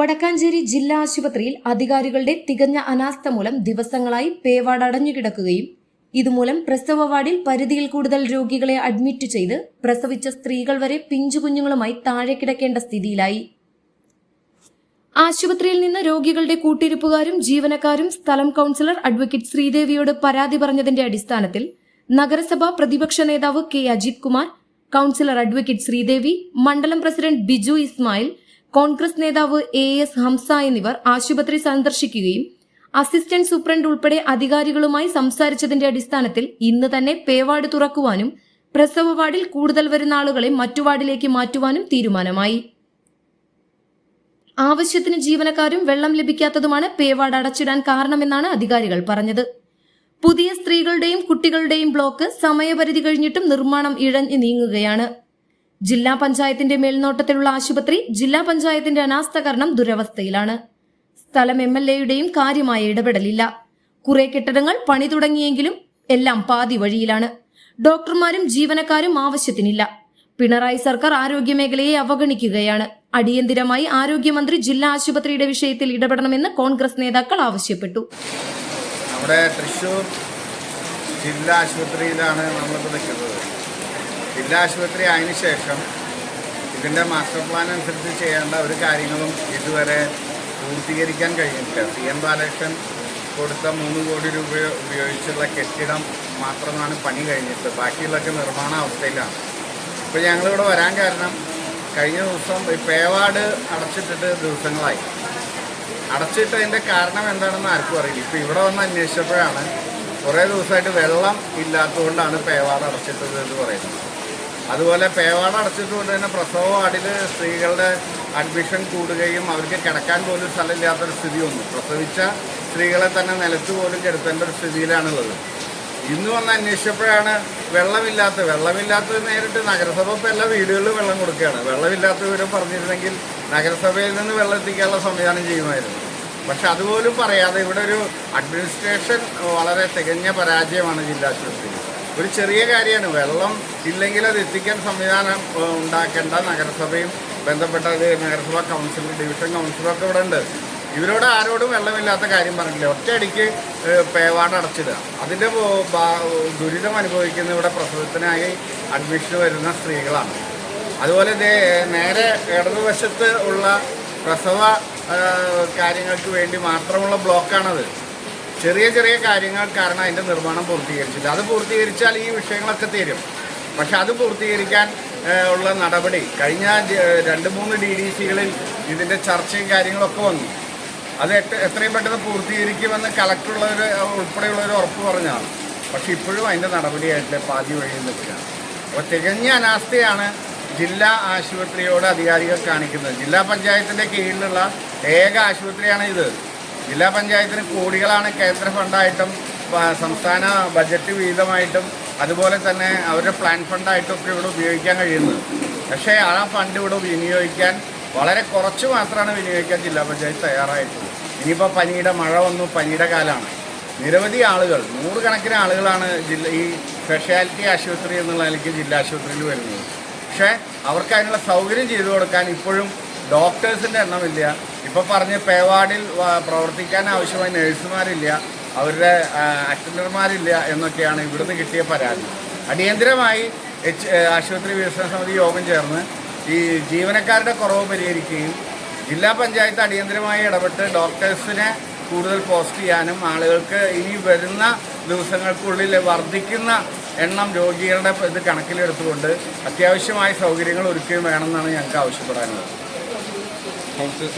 വടക്കാഞ്ചേരി ജില്ലാ ആശുപത്രിയിൽ അധികാരികളുടെ തികഞ്ഞ അനാസ്ഥ മൂലം ദിവസങ്ങളായി പേവാട് അടഞ്ഞുകിടക്കുകയും ഇതുമൂലം പ്രസവ വാർഡിൽ പരിധിയിൽ കൂടുതൽ രോഗികളെ അഡ്മിറ്റ് ചെയ്ത് പ്രസവിച്ച സ്ത്രീകൾ വരെ പിഞ്ചുകുഞ്ഞുങ്ങളുമായി താഴെ കിടക്കേണ്ട സ്ഥിതിയിലായി. ആശുപത്രിയിൽ നിന്ന് രോഗികളുടെ കൂട്ടിരിപ്പുകാരും ജീവനക്കാരും സ്ഥലം കൌൺസിലർ അഡ്വക്കേറ്റ് ശ്രീദേവിയോട് പരാതി പറഞ്ഞതിന്റെ അടിസ്ഥാനത്തിൽ നഗരസഭ പ്രതിപക്ഷ നേതാവ് K Ajith Kumar councillor advocate Sreedevi മണ്ഡലം പ്രസിഡന്റ് ബിജു ഇസ്മായിൽ കോൺഗ്രസ് നേതാവ് എ എസ് ഹംസ എന്നിവർ ആശുപത്രി സന്ദർശിക്കുകയും അസിസ്റ്റന്റ് സൂപ്രണ്ട് ഉൾപ്പെടെ അധികാരികളുമായി സംസാരിച്ചതിന്റെ അടിസ്ഥാനത്തിൽ ഇന്ന് തന്നെ പേവാർഡ് തുറക്കുവാനും പ്രസവ വാർഡിൽ കൂടുതൽ വരുന്ന ആളുകളെ മറ്റു വാർഡിലേക്ക് മാറ്റുവാനും തീരുമാനമായി. ആവശ്യത്തിന് ജീവനക്കാരും വെള്ളം ലഭിക്കാത്തതുമാണ് പേവാർഡ് അടച്ചിടാൻ കാരണമെന്നാണ് അധികാരികൾ പറഞ്ഞത്. പുതിയ സ്ത്രീകളുടെയും കുട്ടികളുടെയും ബ്ലോക്ക് സമയപരിധി കഴിഞ്ഞിട്ടും നിർമ്മാണം ഇഴഞ്ഞു നീങ്ങുകയാണ്. ജില്ലാ പഞ്ചായത്തിന്റെ മേൽനോട്ടത്തിലുള്ള ആശുപത്രി ജില്ലാ പഞ്ചായത്തിന്റെ അനാസ്ഥ കാരണം ദുരവസ്ഥയിലാണ്. സ്ഥലം എം എൽ എയുടെയും കാര്യമായ ഇടപെടലില്ല. കുറെ കെട്ടിടങ്ങൾ പണി തുടങ്ങിയെങ്കിലും എല്ലാം പാതി വഴിയിലാണ്. ഡോക്ടർമാരും ജീവനക്കാരും ആവശ്യത്തിനില്ല. പിണറായി സർക്കാർ ആരോഗ്യ മേഖലയെ അവഗണിക്കുകയാണ്. അടിയന്തിരമായി ആരോഗ്യമന്ത്രി ജില്ലാ ആശുപത്രിയുടെ വിഷയത്തിൽ ഇടപെടണമെന്ന് കോൺഗ്രസ് നേതാക്കൾ ആവശ്യപ്പെട്ടു. നമ്മുടെ തൃശൂർ ജില്ലാ ആശുപത്രിയിലാണ് നമ്മളിപ്പോൾ നിൽക്കുന്നത് ജില്ലാ ആശുപത്രി ആയതിനു ശേഷം ഇതിന്റെ മാസ്റ്റർ പ്ലാൻ അനുസരിച്ച് ചെയ്യേണ്ട ഒരു കാര്യങ്ങളും ഇതുവരെ പൂർത്തീകരിക്കാൻ കഴിഞ്ഞിട്ടില്ല. സി എം ബാലകൃഷ്ണൻ കൊടുത്ത മൂന്ന് കോടി രൂപ ഉപയോഗിച്ചുള്ള കെട്ടിടം മാത്രമാണ് പണി കഴിഞ്ഞിട്ട് ബാക്കിയുള്ളൊക്കെ നിർമ്മാണ അവസ്ഥയിലാണ്. ഇപ്പോൾ ഞങ്ങളിവിടെ വരാൻ കാരണം കഴിഞ്ഞ ദിവസം പേവാട് അടച്ചിട്ടിട്ട് ദിവസങ്ങളായി. അടച്ചിട്ടതിന്റെ കാരണം എന്താണെന്ന് ആർക്കും അറിയില്ല. ഇപ്പോൾ ഇവിടെ വന്ന് അന്വേഷിച്ചപ്പോഴാണ് കുറേ ദിവസമായിട്ട് വെള്ളം ഇല്ലാത്തതുകൊണ്ടാണ് പേവാട് അടച്ചിട്ടത് എന്ന് പറയുന്നത്. അതുപോലെ പേവാട അടച്ചിട്ടുകൊണ്ട് തന്നെ പ്രസവ വാർഡിൽ സ്ത്രീകളുടെ അഡ്മിഷൻ കൂടുകയും അവർക്ക് കിടക്കാൻ പോലും സ്ഥലമില്ലാത്തൊരു സ്ഥിതി വന്നു. പ്രസവിച്ച സ്ത്രീകളെ തന്നെ നിലത്ത് പോലും കിടത്തേണ്ട ഒരു സ്ഥിതിയിലാണുള്ളത്. ഇന്ന് വന്ന് അന്വേഷിച്ചപ്പോഴാണ് വെള്ളമില്ലാത്ത വെള്ളമില്ലാത്തത് നേരിട്ട് നഗരസഭ ഇപ്പോൾ എല്ലാ വീടുകളിലും വെള്ളം കൊടുക്കുകയാണ്. വെള്ളമില്ലാത്ത വിവരം പറഞ്ഞിരുന്നെങ്കിൽ നഗരസഭയിൽ നിന്ന് വെള്ളം എത്തിക്കാനുള്ള സംവിധാനം ചെയ്യുമായിരുന്നു. പക്ഷെ അതുപോലും പറയാതെ ഇവിടെ ഒരു അഡ്മിനിസ്ട്രേഷൻ വളരെ തികഞ്ഞ പരാജയമാണ് ജില്ലാ ആശുപത്രിയിൽ ഒരു ചെറിയ കാര്യമാണ്. വെള്ളം ഇല്ലെങ്കിൽ അത് എത്തിക്കാൻ സംവിധാനം ഉണ്ടാക്കേണ്ട നഗരസഭയും ബന്ധപ്പെട്ട നഗരസഭാ കൗൺസിലർ ഡിവിഷൻ കൗൺസിലൊക്കെ ഇവിടെ ഉണ്ട്. ഇവരോട് ആരോടും വെള്ളമില്ലാത്ത കാര്യം പറഞ്ഞില്ല ഒറ്റയടിക്ക് പേവാട് അടച്ചിടുക. അതിന്റെ ദുരിതം അനുഭവിക്കുന്ന ഇവിടെ പ്രസവത്തിനായി അഡ്മിഷൻ വരുന്ന സ്ത്രീകളാണ്. അതുപോലെ നേരെ ഇടതുവശത്ത് ഉള്ള പ്രസവ കാര്യങ്ങൾക്ക് വേണ്ടി മാത്രമുള്ള ബ്ലോക്കാണത്. ചെറിയ ചെറിയ കാര്യങ്ങൾ കാരണം അതിന്റെ നിർമ്മാണം പൂർത്തീകരിച്ചില്ല. അത് പൂർത്തീകരിച്ചാൽ ഈ വിഷയങ്ങളൊക്കെ തീരും. പക്ഷെ അത് പൂർത്തീകരിക്കാൻ ഉള്ള നടപടി കഴിഞ്ഞ രണ്ട് മൂന്ന് ഡി ഡി സികളിൽ ഇതിന്റെ ചർച്ചയും കാര്യങ്ങളൊക്കെ വന്നു. അത് എത്ര- എത്രയും പെട്ടെന്ന് പൂർത്തീകരിക്കുമെന്ന് കളക്ടറുള്ളവർ ഉൾപ്പെടെയുള്ളവർ ഉറപ്പ് പറഞ്ഞാണ് പക്ഷേ ഇപ്പോഴും അതിന്റെ നടപടിയായിട്ട് പാതി വഴിയിൽ നിൽക്കുകയാണ് അപ്പോൾ തികഞ്ഞ അനാസ്ഥയാണ് ജില്ലാ ആശുപത്രിയോട് അധികാരികൾ കാണിക്കുന്നത്. ജില്ലാ പഞ്ചായത്തിന്റെ കീഴിലുള്ള ഏക ആശുപത്രിയാണ് ഇത്. ജില്ലാ പഞ്ചായത്തിന് കോടികളാണ് കേന്ദ്ര ഫണ്ടായിട്ടും സംസ്ഥാന ബജറ്റ് വീതമായിട്ടും അതുപോലെ തന്നെ അവരുടെ പ്ലാൻ ഫണ്ടായിട്ടും ഒക്കെ ഇവിടെ ഉപയോഗിക്കാൻ കഴിയുന്നത്. പക്ഷേ ആ ഫണ്ട് ഇവിടെ വിനിയോഗിക്കാൻ വളരെ കുറച്ച് മാത്രമാണ് വിനിയോഗിക്കാൻ ജില്ലാ പഞ്ചായത്ത് തയ്യാറായിട്ടുള്ളത്. ഇനിയിപ്പോൾ പനിയുടെ മഴ വന്നു പനിയുടെ കാലമാണ് നിരവധി ആളുകൾ നൂറുകണക്കിന് ആളുകളാണ് ജില്ല ഈ സ്പെഷ്യാലിറ്റി ആശുപത്രി എന്നുള്ള നിലയ്ക്ക് ജില്ലാ ആശുപത്രിയിൽ വരുന്നത്. പക്ഷേ അവർക്ക് അതിനുള്ള സൗകര്യം ചെയ്തു കൊടുക്കാൻ ഇപ്പോഴും ഡോക്ടേഴ്സിന്റെ എണ്ണമില്ല ഇപ്പോൾ പറഞ്ഞ് പേവാർഡിൽ പ്രവർത്തിക്കാൻ ആവശ്യമായ നഴ്സുമാരില്ല. അവരുടെ അറ്റൻഡർമാരില്ല എന്നൊക്കെയാണ് ഇവിടുന്ന് കിട്ടിയ പരാതി. അടിയന്തിരമായി എച്ച് ആശുപത്രി വികസന സമിതി യോഗം ചേർന്ന് ഈ ജീവനക്കാരുടെ കുറവ് പരിഹരിക്കുകയും ജില്ലാ പഞ്ചായത്ത് അടിയന്തിരമായി ഇടപെട്ട് ഡോക്ടേഴ്സിനെ കൂടുതൽ പോസ്റ്റ് ചെയ്യാനും ആളുകൾക്ക് ഇനി വരുന്ന ദിവസങ്ങൾക്കുള്ളിൽ വർദ്ധിക്കുന്ന എണ്ണം രോഗികളുടെ ഇത് കണക്കിലെടുത്തുകൊണ്ട് അത്യാവശ്യമായ സൗകര്യങ്ങൾ ഒരുക്കുകയും വേണമെന്നാണ് ഞങ്ങൾക്ക് ആവശ്യപ്പെടാനുള്ളത്. Konsistence